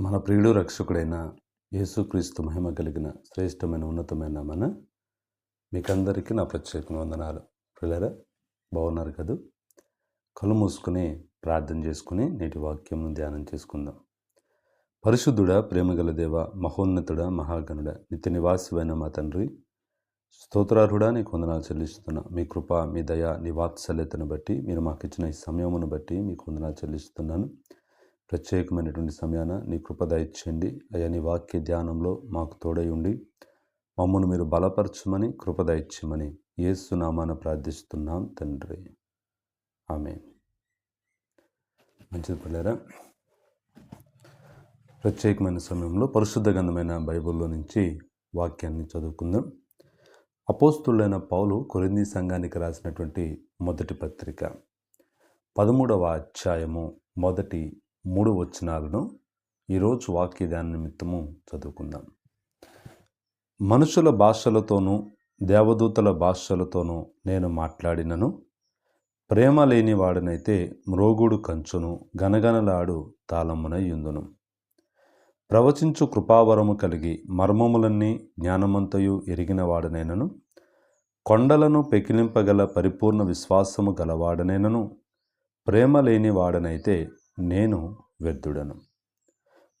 మన ప్రియుడు రక్షకుడైన యేసుక్రీస్తు మహిమ కలిగిన శ్రేష్టమైన ఉన్నతమైన మన మీకందరికీ నా ప్రత్యేక వందనాలు. పిల్లరా బాగున్నారు కదూ? కళ్ళు మూసుకుని ప్రార్థన చేసుకుని నేటి వాక్యం ధ్యానం చేసుకుందాం. పరిశుద్ధుడ ప్రేమగల దేవ మహోన్నతుడ మహాగణుడ నిత్య నివాసివైన మా తండ్రి స్తోత్రార్హుడా నీకు వందనాలు చెల్లిస్తున్నా. మీ కృప మీ దయ నీ వాత్సల్యతను బట్టి మీరు మాకు ఇచ్చిన ఈ సమయమును బట్టి మీకు వందనాలు చెల్లిస్తున్నాను. ప్రత్యేకమైనటువంటి సమయాన నీ కృప దయచేయండి. అయ్యా నీ వాక్య ధ్యానంలో మాకు తోడై ఉండి మమ్మల్ని మీరు బలపరచమని కృప దయచేయమని ఏసునామాన ప్రార్థిస్తున్నాం తండ్రి. ఆమె మంచిది పిల్లరా? ప్రత్యేకమైన సమయంలో పరిశుద్ధ గంధమైన బైబిల్లో నుంచి వాక్యాన్ని చదువుకుందాం. అపోస్తులైన పౌలు కొరింది సంఘానికి రాసినటువంటి మొదటి పత్రిక. పదమూడవ అధ్యాయము మొదటి మూడు వచనాలను ఈరోజు వాక్యదాని నిమిత్తము చదువుకుందాం. మనుషుల భాషలతోనూ దేవదూతల భాషలతోనూ నేను మాట్లాడినను. ప్రేమ లేని వాడనైతే మ్రోగుడు కంచును గనగనలాడు తాళమునై యుందును. ప్రవచించు కృపావరము కలిగి మర్మములన్నీ జ్ఞానమంతయు ఎరిగిన వాడనైనను. కొండలను పెకిలింపగల పరిపూర్ణ విశ్వాసము గలవాడనైనను. ప్రేమ లేని వాడనైతే నేను వ్యర్థుడను.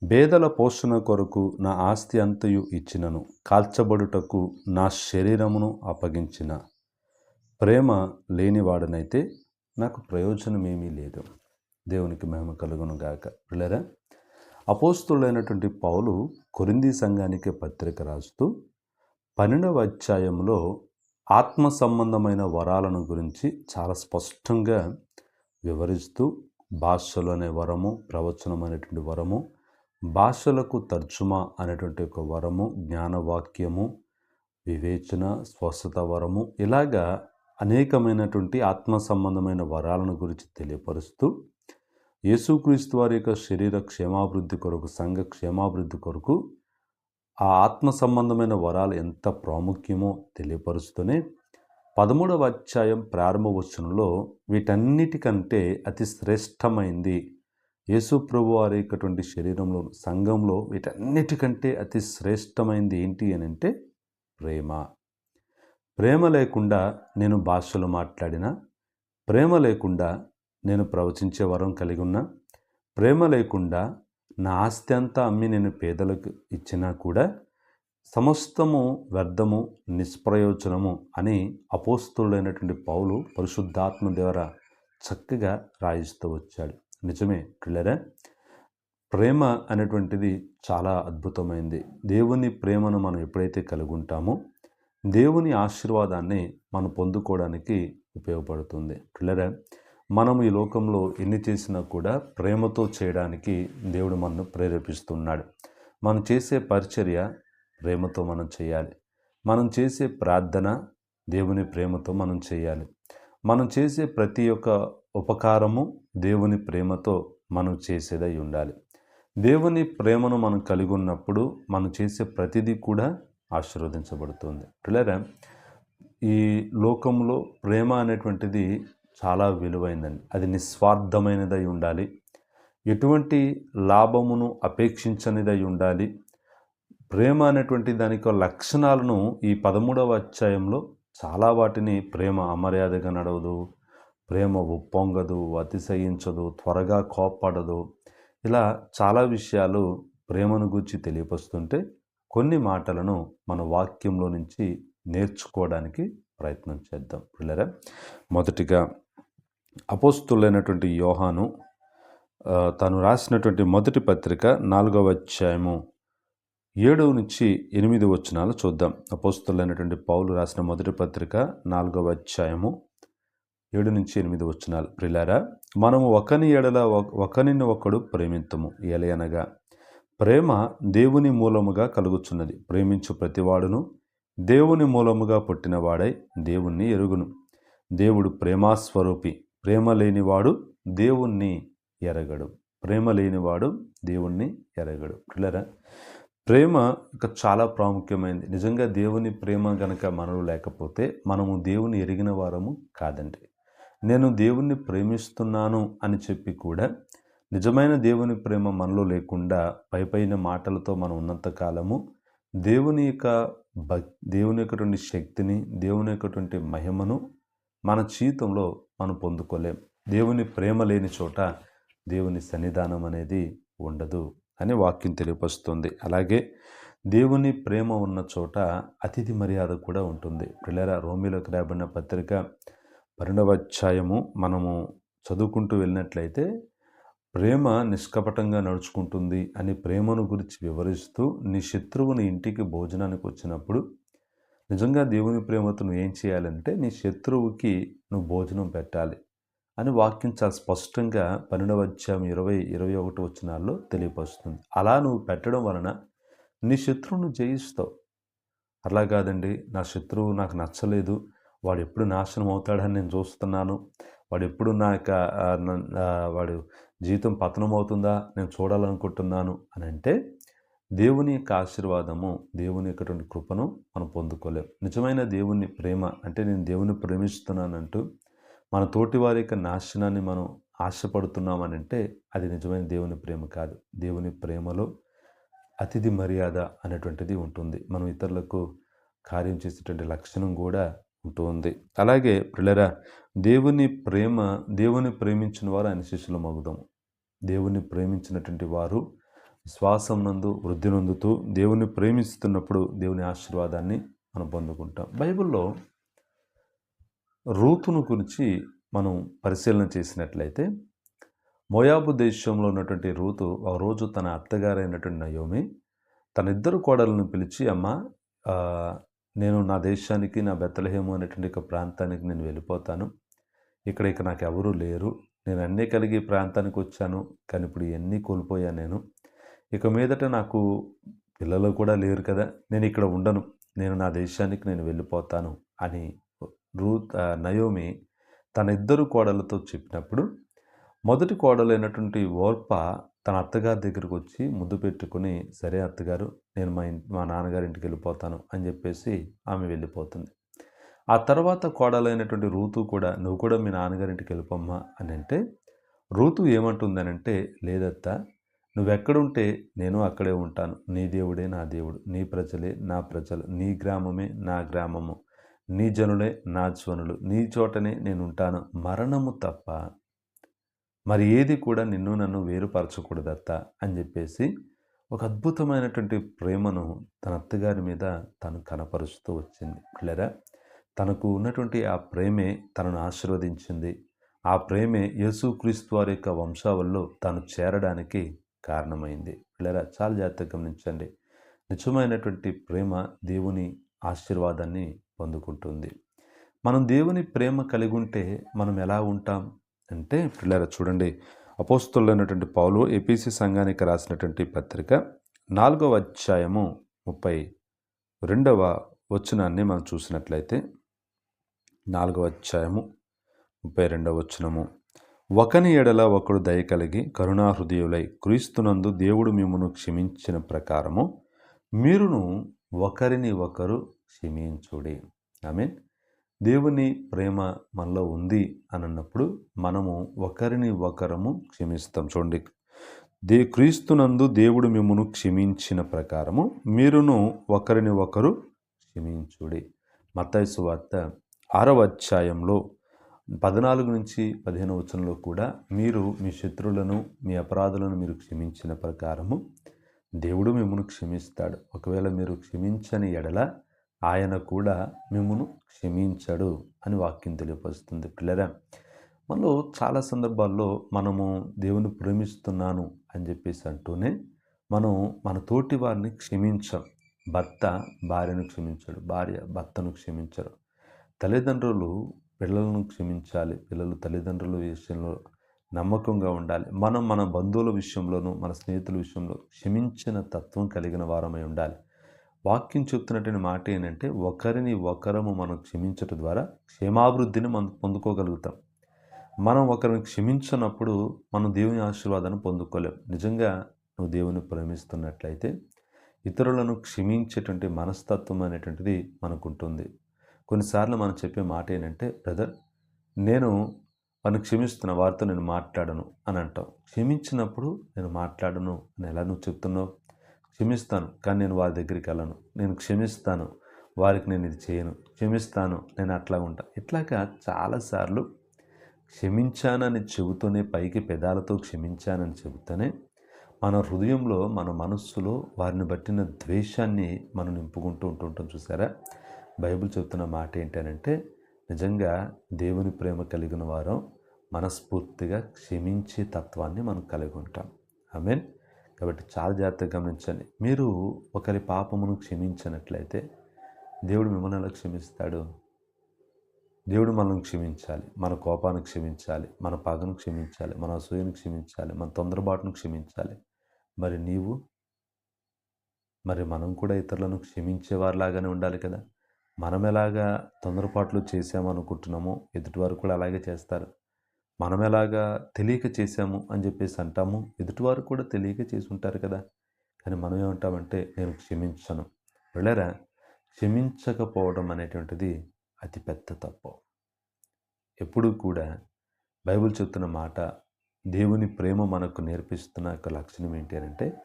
బేదల పోషణ కొరకు నా ఆస్తి అంతయు ఇచ్చినను. కాల్చబడుటకు నా శరీరమును అప్పగించిన. ప్రేమ లేనివాడనైతే నాకు ప్రయోజనమేమీ లేదు. దేవునికి మహిమ కలుగును గాక. పిల్లరా అపోస్తులైనటువంటి పౌలు కొరింది సంఘానికి పత్రిక రాస్తూ పన్నెండవ అధ్యాయంలో ఆత్మ సంబంధమైన వరాలను గురించి చాలా స్పష్టంగా వివరిస్తూ భాషలు అనే వరము ప్రవచనం అనేటువంటి వరము భాషలకు తర్జుమా అనేటువంటి ఒక వరము జ్ఞానవాక్యము వివేచన స్వస్థత వరము ఇలాగా అనేకమైనటువంటి ఆత్మ సంబంధమైన వరాలను గురించి తెలియపరుస్తూ యేసుక్రీస్తు వారి యొక్క శరీర క్షేమాభివృద్ధి కొరకు సంఘ క్షేమాభివృద్ధి కొరకు ఆ ఆత్మ సంబంధమైన వరాలు ఎంత ప్రాముఖ్యమో తెలియపరుస్తూనే పదమూడవ అధ్యాయం ప్రారంభ వచనంలో వీటన్నిటికంటే అతి శ్రేష్టమైంది. యేసు ప్రభు వారి యొక్కటువంటి శరీరంలో సంఘంలో వీటన్నిటికంటే అతి శ్రేష్టమైంది ఏంటి అని అంటే ప్రేమ. ప్రేమ లేకుండా నేను భాషలు మాట్లాడినా ప్రేమ లేకుండా నేను ప్రవచించే వరం కలిగి ఉన్నా ప్రేమ లేకుండా నా ఆస్తి అంతా అమ్మి నేను పేదలకు ఇచ్చినా కూడా సమస్తము వ్యర్థము నిష్ప్రయోజనము అని అపోస్తులైనటువంటి పౌలు పరిశుద్ధాత్మ ద్వారా చక్కగా రాయిస్తూ వచ్చాడు. నిజమే పిల్లరా ప్రేమ అనేటువంటిది చాలా అద్భుతమైంది. దేవుని ప్రేమను మనం ఎప్పుడైతే కలిగి ఉంటామో దేవుని ఆశీర్వాదాన్ని మనం పొందుకోవడానికి ఉపయోగపడుతుంది. పిల్లరా మనం ఈ లోకంలో ఎన్ని చేసినా కూడా ప్రేమతో చేయడానికి దేవుడు మనను ప్రేరేపిస్తున్నాడు. మనం చేసే పరిచర్య ప్రేమతో మనం చేయాలి. మనం చేసే ప్రార్థన దేవుని ప్రేమతో మనం చేయాలి. మనం చేసే ప్రతి ఒక్క ఉపకారము దేవుని ప్రేమతో మనం చేసేదై ఉండాలి. దేవుని ప్రేమను మనం కలిగి ఉన్నప్పుడు మనం చేసే ప్రతిదీ కూడా ఆశీర్వదించబడుతుంది. పిల్లరా ఈ లోకంలో ప్రేమ అనేటువంటిది చాలా విలువైందండి అది నిస్వార్థమైనదై ఉండాలి. ఎటువంటి లాభమును అపేక్షించనిదై ఉండాలి. ప్రేమ అనేటువంటి దానికి లక్షణాలను ఈ పదమూడవ అధ్యాయంలో చాలా వాటిని ప్రేమ అమర్యాదగా నడవదు ప్రేమ ఉప్పొంగదు అతిశయించదు త్వరగా కోప్పడదు. ఇలా చాలా విషయాలు ప్రేమను గురించి తెలియపరుస్తుంటే కొన్ని మాటలను మన వాక్యంలో నుంచి నేర్చుకోవడానికి ప్రయత్నం చేద్దాం. పిల్లరా మొదటిగా అపోస్తులైనటువంటి యోహాను తను రాసినటువంటి మొదటి పత్రిక నాలుగవ అధ్యాయము ఏడు నుంచి ఎనిమిది వచనాలు చూద్దాం. అపోస్తులైనటువంటి పౌలు రాసిన మొదటి పత్రిక నాలుగవ అధ్యాయము ఏడు నుంచి ఎనిమిది వచనాలు. ప్రిలారా మనము ఒకని ఎడల ఒకరిని ఒకడు ప్రేమింతము. ఎలయనగా ప్రేమ దేవుని మూలముగా కలుగుచున్నది. ప్రేమించు ప్రతివాడును దేవుని మూలముగా పుట్టినవాడై దేవుణ్ణి ఎరుగును. దేవుడు ప్రేమాస్వరూపి. ప్రేమ లేనివాడు దేవుణ్ణి ఎరగడు. ప్రేమ లేనివాడు దేవుణ్ణి ఎరగడు. ప్రిలరా ప్రేమ ఇక చాలా ప్రాముఖ్యమైనది నిజంగా దేవుని ప్రేమ గనక మనలో లేకపోతే మనము దేవుని ఎరిగిన వారము కాదండి. నేను దేవుణ్ణి ప్రేమిస్తున్నాను అని చెప్పి కూడా నిజమైన దేవుని ప్రేమ మనలో లేకుండా పైపైన మాటలతో మనం ఉన్నంత కాలము దేవుని యొక్క భక్ దేవుని యొక్కటువంటి శక్తిని దేవుని యొక్కటువంటి మహిమను మన జీవితంలో మనం పొందుకోలేం. దేవుని ప్రేమ లేని చోట దేవుని సన్నిధానం అనేది ఉండదు. అని వాక్యం తెలియపరుస్తుంది. అలాగే దేవుని ప్రేమ ఉన్న చోట అతిథి మర్యాద కూడా ఉంటుంది. పిల్లల రోమిలోకి రాబడిన పత్రిక పరిణవాధ్యాయము మనము చదువుకుంటూ వెళ్ళినట్లయితే ప్రేమ నిష్కపటంగా నడుచుకుంటుంది అని ప్రేమను గురించి వివరిస్తూ నీ శత్రువుని ఇంటికి భోజనానికి వచ్చినప్పుడు నిజంగా దేవుని ప్రేమతో నువ్వు ఏం చేయాలంటే నీ శత్రువుకి నువ్వు భోజనం పెట్టాలి. అని వాక్యం చాలా స్పష్టంగా పన్నెండవ అధ్యాయం ఇరవై ఇరవై ఒకటి వచ్చినాల్లో తెలియపరుస్తుంది. అలా నువ్వు పెట్టడం వలన నీ శత్రువును జయిస్తావు. అలా కాదండి. నా శత్రువు నాకు నచ్చలేదు. వాడు ఎప్పుడు నాశనం అవుతాడని నేను చూస్తున్నాను. వాడు ఎప్పుడు నా యొక్క వాడు జీవితం పతనం అవుతుందా నేను చూడాలనుకుంటున్నాను అని అంటే దేవుని యొక్క ఆశీర్వాదము దేవుని యొక్కటువంటి కృపను మనం పొందుకోలేం. నిజమైన దేవుని ప్రేమ అంటే నేను దేవుని ప్రేమిస్తున్నానంటూ మన తోటి వారి యొక్క నాశనాన్ని మనం ఆశపడుతున్నామనంటే అది నిజమైన దేవుని ప్రేమ కాదు. దేవుని ప్రేమలో అతిథి మర్యాద అనేటువంటిది ఉంటుంది. మనం ఇతరులకు కార్యం చేసేటువంటి లక్షణం కూడా ఉంటుంది. అలాగే పిల్లరా దేవుని ప్రేమ దేవుని ప్రేమించిన వారు ఆయన శిష్యులు మగుదాము దేవుని ప్రేమించినటువంటి వారు శ్వాసం నందు వృద్ధి నందుతూ దేవుని ప్రేమిస్తున్నప్పుడు దేవుని ఆశీర్వాదాన్ని మనం పొందుకుంటాం. బైబిల్లో రూతును గురించి మనం పరిశీలన చేసినట్లయితే మోయాబు దేశంలో ఉన్నటువంటి రూతు ఒక రోజు తన అత్తగారైనటువంటి నయోమి తన ఇద్దరు కోడలను పిలిచి అమ్మ నేను నా దేశానికి నా బెత్తలహేము అనేటువంటి ఒక ప్రాంతానికి నేను వెళ్ళిపోతాను. ఇక్కడ ఇక నాకు ఎవరూ లేరు. నేను అన్నీ కలిగి ప్రాంతానికి వచ్చాను. కానీ ఇప్పుడు ఇవన్నీ కోల్పోయాను నేను. ఇక మీదట నాకు పిల్లలు కూడా లేరు కదా. నేను ఇక్కడ ఉండను. నేను నా దేశానికి నేను వెళ్ళిపోతాను అని రూత్ నయోమి తన ఇద్దరు కోడలతో చెప్పినప్పుడు మొదటి కోడలైనటువంటి ఓర్ప తన అత్తగారి దగ్గరికి వచ్చి ముద్దు పెట్టుకుని సరే అత్తగారు నేను మా ఇంటి మా నాన్నగారి ఇంటికి వెళ్ళిపోతాను అని చెప్పేసి ఆమె వెళ్ళిపోతుంది. ఆ తర్వాత కోడలైనటువంటి రూతు కూడా నువ్వు కూడా మీ నాన్నగారింటికి వెళ్ళిపోమ్మా అని అంటే రూతు ఏమంటుందనంటే లేదత్త నువ్వెక్కడుంటే నేను అక్కడే ఉంటాను. నీ దేవుడే నా దేవుడు. నీ ప్రజలే నా ప్రజలు. నీ గ్రామమే నా గ్రామము. నీ జనులే నా జ్వనులు నీ చోటనే నేను ఉంటాను మరణము తప్ప మరి ఏది కూడా నిన్ను నన్ను వేరుపరచకూడదత్త అని చెప్పేసి ఒక అద్భుతమైనటువంటి ప్రేమను తన అత్తగారి మీద తను కనపరుస్తూ వచ్చింది. పిల్లరా తనకు ఉన్నటువంటి ఆ ప్రేమే తనను ఆశీర్వదించింది. ఆ ప్రేమే యేసుక్రీస్తు వారి యొక్క వంశావల్లో తాను చేరడానికి కారణమైంది. పిల్లరా చాలా జాగ్రత్తగా గమనించండి. నిజమైనటువంటి ప్రేమ దేవుని ఆశీర్వాదాన్ని పొందుకుంటుంది. మనం దేవుని ప్రేమ కలిగి ఉంటే మనం ఎలా ఉంటాం అంటే పిల్లరా చూడండి అపోస్తులైనటువంటి పౌలు ఏపీసీ సంఘానికి రాసినటువంటి పత్రిక నాలుగవ అధ్యాయము ముప్పై రెండవ వచనాన్ని మనం చూసినట్లయితే నాలుగవ అధ్యాయము ముప్పై రెండవ వచనము ఒకని ఎడల ఒకడు దయ కలిగి కరుణాహృదయులై క్రీస్తునందు దేవుడు మిమ్మను క్షమించిన ప్రకారము మీరును ఒకరిని ఒకరు క్షమించుడి. ఐ మీన్ దేవుని ప్రేమ మనలో ఉంది అని అన్నప్పుడు మనము ఒకరిని ఒకరము క్షమిస్తాం. చూడండి. దే క్రీస్తునందు దేవుడు మిమ్మను క్షమించిన ప్రకారము మీరును ఒకరిని ఒకరు క్షమించుడి. మతైసు వార్త ఆరవ అధ్యాయంలో పద్నాలుగు నుంచి పదిహేను వచనంలో కూడా మీరు మీ శత్రువులను మీ అపరాధులను మీరు క్షమించిన ప్రకారము దేవుడు మిమ్మల్ని క్షమిస్తాడు. ఒకవేళ మీరు క్షమించని ఎడల ఆయన కూడా మిమ్మను క్షమించడు అని వాక్యం తెలియపరుస్తుంది పిల్లరా. మనలో చాలా సందర్భాల్లో మనము దేవుని ప్రేమిస్తున్నాను అని చెప్పేసి అంటూనే మనం మన తోటి వారిని క్షమించాం. భర్త భార్యను క్షమించడు భార్య భర్తను క్షమించరు. తల్లిదండ్రులు పిల్లలను క్షమించాలి పిల్లలు తల్లిదండ్రుల విషయంలో నమ్మకంగా ఉండాలి. మనం మన బంధువుల విషయంలోనూ మన స్నేహితుల విషయంలో క్షమించిన తత్వం కలిగిన వారమై ఉండాలి. వాక్యం చెప్తున్నటువంటి మాట ఏంటంటే ఒకరిని ఒకరము మనం క్షమించటం ద్వారా క్షేమాభివృద్ధిని మనం పొందుకోగలుగుతాం. మనం ఒకరిని క్షమించినప్పుడు మనం దేవుని ఆశీర్వాదాన్ని పొందుకోలేం. నిజంగా నువ్వు దేవుని ప్రేమిస్తున్నట్లయితే ఇతరులను క్షమించేటువంటి మనస్తత్వం అనేటువంటిది మనకు ఉంటుంది కొన్నిసార్లు మనం చెప్పే మాట ఏంటంటే బ్రదర్ నేను వారిని క్షమిస్తున్న వారితో నేను మాట్లాడను అని అంటావు క్షమించినప్పుడు నేను మాట్లాడను అని ఎలా నువ్వు చెప్తున్నావు? క్షమిస్తాను కానీ నేను వారి దగ్గరికి వెళ్ళను. నేను క్షమిస్తాను వారికి నేను ఇది చేయను. క్షమిస్తాను నేను అట్లా ఉంటా. ఇట్లాగా చాలాసార్లు క్షమించానని చెబుతూనే పైకి పెదాలతో క్షమించానని చెబుతూనే మన హృదయంలో మన మనస్సులో వారిని బట్టిన ద్వేషాన్ని మనం నింపుకుంటూ ఉంటుంటాం చూసారా? బైబిల్ చెబుతున్న మాట ఏంటంటే నిజంగా దేవుని ప్రేమ కలిగిన వారం మనస్ఫూర్తిగా క్షమించే తత్వాన్ని మనం కలిగి ఉంటాం. ఐ మీన్ కాబట్టి చాలా జాగ్రత్తగా గమనించండి. మీరు ఒకరి పాపమును క్షమించినట్లయితే దేవుడు మిమ్మల్ని ఎలా క్షమిస్తాడు? దేవుడు మనల్ని క్షమించాలి. మన కోపాన్ని క్షమించాలి. మన పగను క్షమించాలి. మన అసూయను క్షమించాలి. మన తొందరపాటును క్షమించాలి. మరి నీవు? మరి మనం కూడా ఇతరులను క్షమించేవారిలాగానే ఉండాలి కదా? మనం ఎలాగా తొందరపాట్లు చేసామనుకుంటున్నామో ఎదుటివారు కూడా అలాగే చేస్తారు. మనం ఎలాగా తెలియక చేశాము అని చెప్పేసి అంటాము. ఎదుటివారు కూడా తెలియక చేసి ఉంటారు కదా. కానీ మనం ఏమంటామంటే నేను క్షమించను. వెళ్ళరా? క్షమించకపోవడం అనేటువంటిది అతి పెద్ద తప్పు. ఎప్పుడూ కూడా బైబిల్ చెప్తున్న మాట దేవుని ప్రేమ మనకు నేర్పిస్తున్న యొక్క లక్షణం ఏంటి అంటే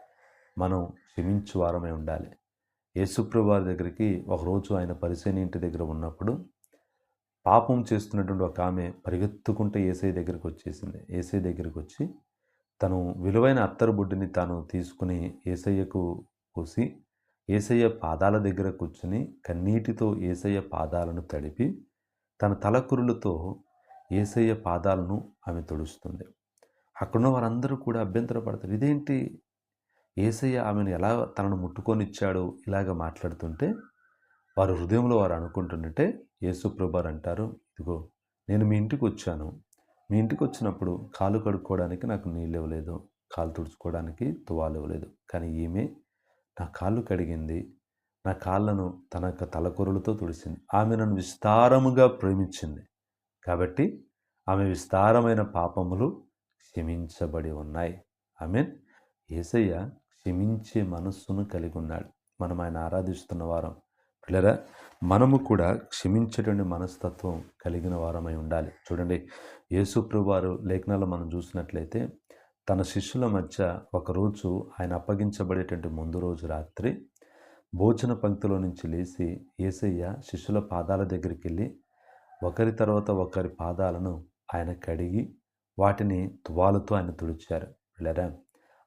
మనం క్షమించు వారమే ఉండాలి. యేసుప్రభు వారి దగ్గరికి ఒకరోజు ఆయన పరిశీని ఇంటి దగ్గర ఉన్నప్పుడు పాపం చేస్తున్నటువంటి ఒక ఆమె పరిగెత్తుకుంటే ఏసై దగ్గరికి వచ్చేసింది. ఏసై దగ్గరికి వచ్చి తను విలువైన అత్తరు బుడ్డిని తాను తీసుకుని ఏసయ్యకు పోసి ఏసయ్య పాదాల దగ్గర కూర్చుని కన్నీటితో ఏసయ్య పాదాలను తడిపి తన తలకురులతో ఏసయ్య పాదాలను ఆమె తుడుస్తుంది. అక్కడున్న వారందరూ కూడా అభ్యంతరపడతారు. ఇదేంటి? ఏసయ్య ఆమెను ఎలా తనను ముట్టుకొనిచ్చాడు ఇలాగ మాట్లాడుతుంటే వారు హృదయంలో వారు అనుకుంటుంటే యేసుప్రభారు అంటారు ఇదిగో నేను మీ ఇంటికి వచ్చాను. మీ ఇంటికి వచ్చినప్పుడు కాలు కడుక్కోవడానికి నాకు నీళ్ళు ఇవ్వలేదు కాలు తుడుచుకోవడానికి తువాలు ఇవ్వలేదు. కానీ ఈమె నా కాళ్ళు కడిగింది నా కాళ్ళను తన యొక్క తలకొరలతో తుడిసింది ఆమె నన్ను విస్తారముగా ప్రేమించింది. కాబట్టి ఆమె విస్తారమైన పాపములు క్షమించబడి ఉన్నాయి. ఆమె ఏసయ్య క్షమించే మనస్సును కలిగి ఉన్నాడు. మనం ఆయన ఆరాధిస్తున్న వారం అట్లరా మనము కూడా క్షమించేటువంటి మనస్తత్వం కలిగిన వారమై ఉండాలి. చూడండి యేసుప్రభు వారు లేఖనాలు మనం చూసినట్లయితే తన శిష్యుల మధ్య ఒకరోజు ఆయన అప్పగించబడేటువంటి ముందు రోజు రాత్రి భోజన పంక్తిలో నుంచి లేచి ఏసయ్య శిష్యుల పాదాల దగ్గరికి వెళ్ళి ఒకరి తర్వాత ఒకరి పాదాలను ఆయన కడిగి వాటిని తువాలతో ఆయన తుడిచారు. వెళ్ళారా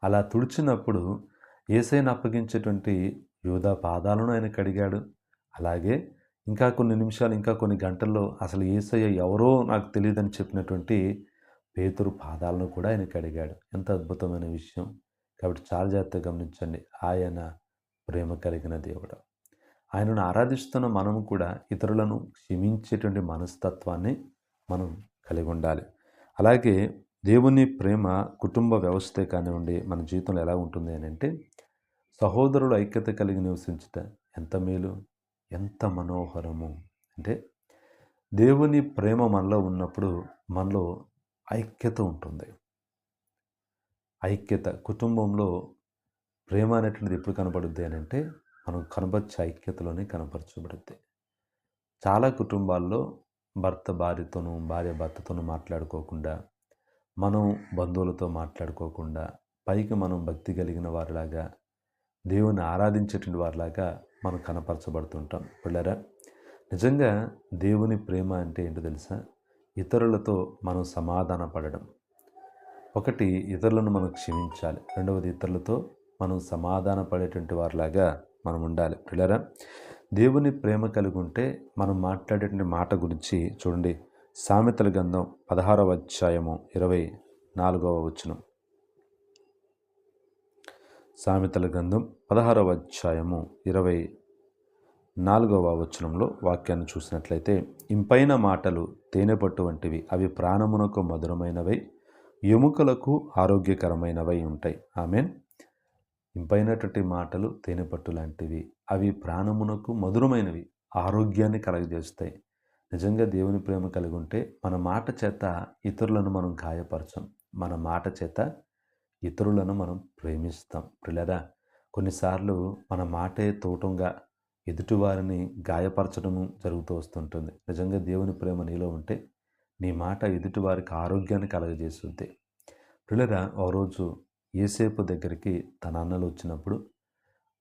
అలా తుడిచినప్పుడు ఏసైన అప్పగించేటువంటి యూదా పాదాలను ఆయన కడిగాడు. అలాగే ఇంకా కొన్ని నిమిషాలు ఇంకా కొన్ని గంటల్లో అసలు ఏసయ్య ఎవరో నాకు తెలియదని చెప్పినటువంటి పేతురు పాదాలను కూడా ఆయనకి అడిగాడు. ఎంత అద్భుతమైన విషయం. కాబట్టి చాలా జాగ్రత్తగా గమనించండి. ఆయన ప్రేమ కలిగిన దేవుడు. ఆయనను ఆరాధిస్తున్న మనము కూడా ఇతరులను క్షమించేటువంటి మనస్తత్వాన్ని మనం కలిగి ఉండాలి. అలాగే దేవుని ప్రేమ కుటుంబ వ్యవస్థే కానివ్వండి మన జీవితంలో ఎలా ఉంటుంది అని అంటే సహోదరుడు ఐక్యత కలిగి నివసించట ఎంత మేలు. ఎంత మనోహరము. అంటే దేవుని ప్రేమ మనలో ఉన్నప్పుడు మనలో ఐక్యత ఉంటుంది. ఐక్యత కుటుంబంలో ప్రేమ అనేటువంటిది ఎప్పుడు కనబడుద్ది అని అంటే మనం కనపరిచే ఐక్యతలోనే కనపరచబడుద్ది చాలా కుటుంబాల్లో భర్త భార్యతోనూ భార్య భర్తతోనూ మాట్లాడుకోకుండా మనం బంధువులతో మాట్లాడుకోకుండా పైకి మనం భక్తి కలిగిన వారిలాగా దేవుని ఆరాధించేటువంటి వారిలాగా మనం కనపరచబడుతుంటాం. పిల్లరా నిజంగా దేవుని ప్రేమ అంటే ఏంటో తెలుసా? ఇతరులతో మనం సమాధాన పడడం. ఒకటి ఇతరులను మనం క్షమించాలి. రెండవది ఇతరులతో మనం సమాధాన పడేటువంటి వారిలాగా మనం ఉండాలి. పిల్లరా దేవుని ప్రేమ కలిగి ఉంటే మనం మాట్లాడేటువంటి మాట గురించి చూడండి. సామెతల గంధం పదహారవ అధ్యాయము ఇరవై నాలుగవ వచనం. సామెతల గ్రంథం పదహారవ అధ్యాయము ఇరవై నాలుగవ వచనంలో వాక్యాన్ని చూసినట్లయితే ఇంపైన మాటలు తేనెపట్టు వంటివి అవి ప్రాణమునకు మధురమైనవై ఎముకలకు ఆరోగ్యకరమైనవై ఉంటాయి. ఆమెన్. ఇంపైనటువంటి మాటలు తేనెపట్టు లాంటివి అవి ప్రాణమునకు మధురమైనవి ఆరోగ్యాన్ని కలగజేస్తాయి. నిజంగా దేవుని ప్రేమ కలిగి ఉంటే మన మాట చేత ఇతరులను మనం గాయపరచం. మన మాట చేత ఇతరులను మనం ప్రేమిస్తాం. ప్రిలరా కొన్నిసార్లు మన మాటే తోటంగా ఎదుటివారిని గాయపరచడము జరుగుతూ వస్తుంటుంది. నిజంగా దేవుని ప్రేమ నీలో ఉంటే నీ మాట ఎదుటివారికి ఆరోగ్యాన్ని కలగజేస్తుంది. ప్రిలరా ఓ రోజు ఏసేపు దగ్గరికి తన అన్నలు వచ్చినప్పుడు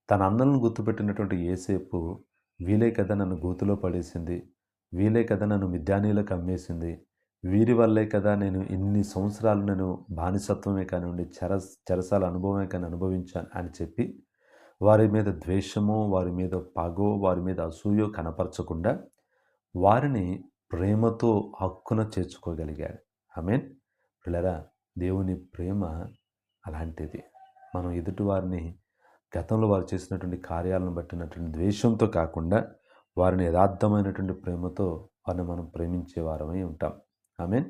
తన అన్నలను గుర్తుపెట్టినటువంటి ఏసేపు వీలే కదా నన్ను గోతులో పడేసింది. వీలే కదా నన్ను మిద్యానీలకు అమ్మేసింది. వీరి వల్లే కదా నేను ఇన్ని సంవత్సరాలు నేను బానిసత్వమే కానివ్వండి చెర చెరసాల అనుభవమే కానీ అనుభవించాను అని చెప్పి వారి మీద ద్వేషమో వారి మీద పగో వారి మీద అసూయో కనపరచకుండా వారిని ప్రేమతో హక్కున చేర్చుకోగలిగాడు. మీన్ పిల్లరా దేవుని ప్రేమ అలాంటిది. మనం ఎదుటి వారిని గతంలో వారు చేసినటువంటి కార్యాలను బట్టినటువంటి ద్వేషంతో కాకుండా వారిని యథార్థమైనటువంటి ప్రేమతో వారిని మనం ప్రేమించే వారమై ఉంటాం. మీన్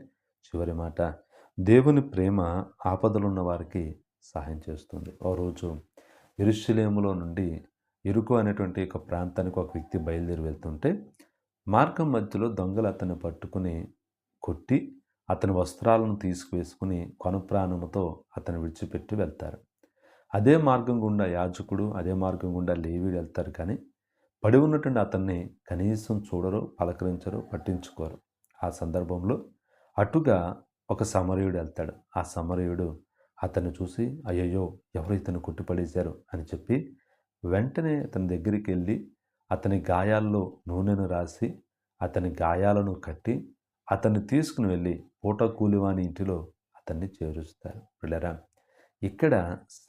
చివరి మాట దేవుని ప్రేమ ఆపదలున్న వారికి సహాయం చేస్తుంది. ఓ రోజు ఇరుషులేములో నుండి ఇరుకు అనేటువంటి ఒక ప్రాంతానికి ఒక వ్యక్తి బయలుదేరి వెళ్తుంటే మార్గం మధ్యలో దొంగలు అతన్ని పట్టుకుని కొట్టి అతని వస్త్రాలను తీసుకువేసుకుని కొనప్రాణముతో అతను విడిచిపెట్టి వెళ్తారు. అదే మార్గం గుండా యాజకుడు అదే మార్గం గుండా లేవీడు వెళ్తారు కానీ పడి ఉన్నటువంటి అతన్ని కనీసం చూడరు పలకరించరు పట్టించుకోరు. ఆ సందర్భంలో అటుగా ఒక సమరయుడు వెళ్తాడు. ఆ సమరయుడు అతన్ని చూసి అయ్యయ్యో ఎవరు ఇతను కొట్టిపడేశారు? అని చెప్పి వెంటనే అతని దగ్గరికి వెళ్ళి అతని గాయాల్లో నూనెను రాసి అతని గాయాలను కట్టి అతన్ని తీసుకుని వెళ్ళి పూట కూలివాని ఇంటిలో అతన్ని చేరుస్తారు. పిల్లరా ఇక్కడ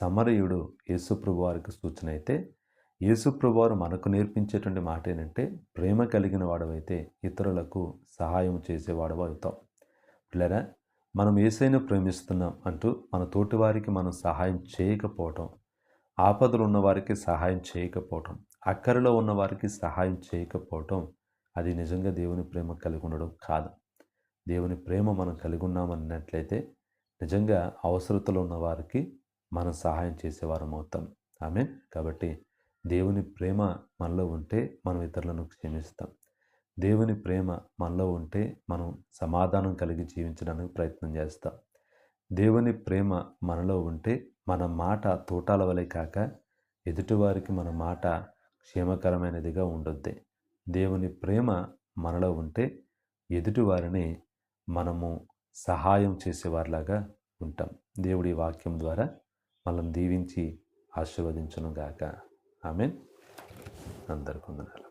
సమరయుడు యేసుప్రభు వారికి సూచన అయితే యేసుప్రభు వారు మనకు నేర్పించేటువంటి మాట ఏంటంటే ప్రేమ కలిగిన వాడవైతే ఇతరులకు సహాయం చేసేవాడవు అవుతాం పిల్లరా మనం ఏసైనా ప్రేమిస్తున్నాం అంటూ మన తోటివారికి మనం సహాయం చేయకపోవటం ఆపదలు ఉన్నవారికి సహాయం చేయకపోవటం అక్కరలో ఉన్నవారికి సహాయం చేయకపోవటం అది నిజంగా దేవుని ప్రేమ కలిగి ఉండడం కాదు. దేవుని ప్రేమ మనం కలిగి ఉన్నామన్నట్లయితే నిజంగా అవసరతలో ఉన్న వారికి మనం సహాయం చేసేవారం అవుతాం. ఆమె కాబట్టి దేవుని ప్రేమ మనలో ఉంటే మనం ఇతరులను క్షమిస్తాం. దేవుని ప్రేమ మనలో ఉంటే మనం సమాధానం కలిగి జీవించడానికి ప్రయత్నం చేస్తాం. దేవుని ప్రేమ మనలో ఉంటే మన మాట తోటాల వలె కాక ఎదుటివారికి మన మాట క్షేమకరమైనదిగా ఉండొద్ది. దేవుని ప్రేమ మనలో ఉంటే ఎదుటివారిని మనము సహాయం చేసేవారిలాగా ఉంటాం. దేవుడి వాక్యం ద్వారా మనం దీవించి ఆశీర్వదించను గాక ఆమె అందరికొందనాలు